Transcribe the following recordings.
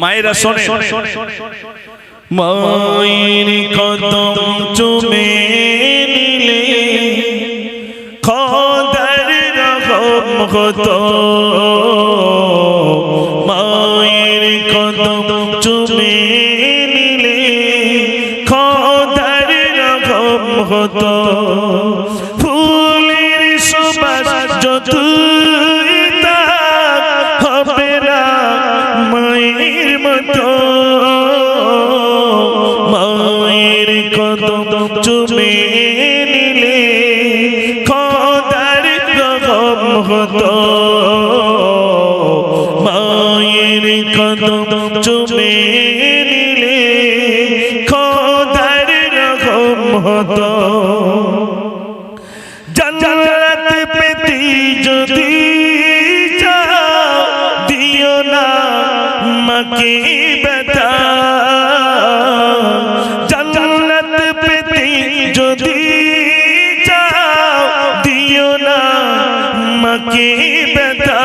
মায়েরা শোনে মায়ের কদম চুমে নিলে খদার রকম হতো। মায়ের কদম চুমে নিলে খদার রকম হতো। ফুলের সুবাস যতই চুমে নিলে খদার রকম হতো। মায়ের কদম চুমে নিলে খদার রকম হতো। জান্নাত পেতে যদি দিও না মাকে। মাকে ব্যথা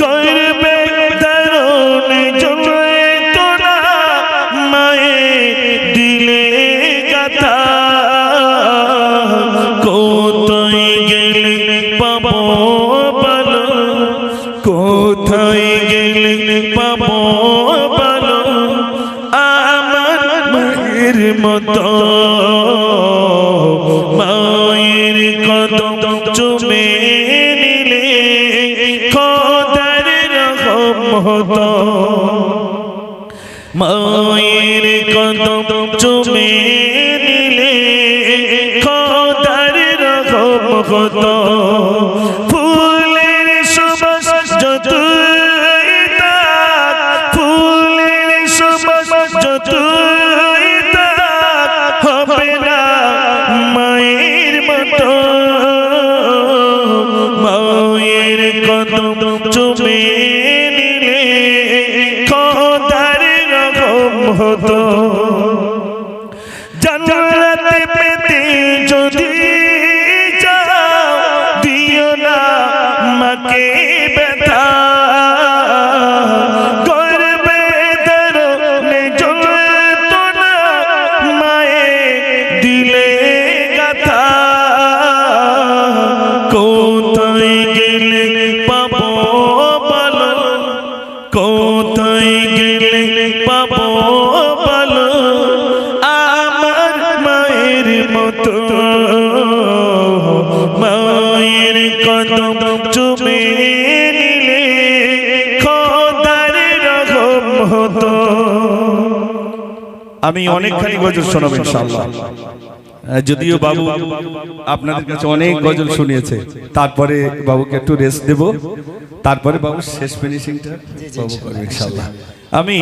করবে দারুণ জমে তোরা মায়ের দিলে কথা কোথায় গেলে পাবো বলো? কোথায় গেলে পাবো বলো? আমার মায়ের মতো। চুমে নিলে খোদার রকম হতো। মায়ের কদম চুমে নিলে খোদার রকম কদম চুমে নিলে খদার রকম হতো। জান্নাত পেতে যদি চাও দিও না মাকে। কোথায় গেলে পাবো বলো? আমার মায়ের মতো। মায়ের কদম চুমে নিলে খদার রকম হতো। আমি অনেকখানি গজল শোনাবো ইনশাআল্লাহ। যদিও বাবু আপনাদের কাছে অনেক গজল শুনিয়েছে। তারপরে বাবুকে একটু রেস্ট দেব। তারপরে বাবু শেষ ফিনিশিংটা বাবু করবে ইনশাল্লাহ আমি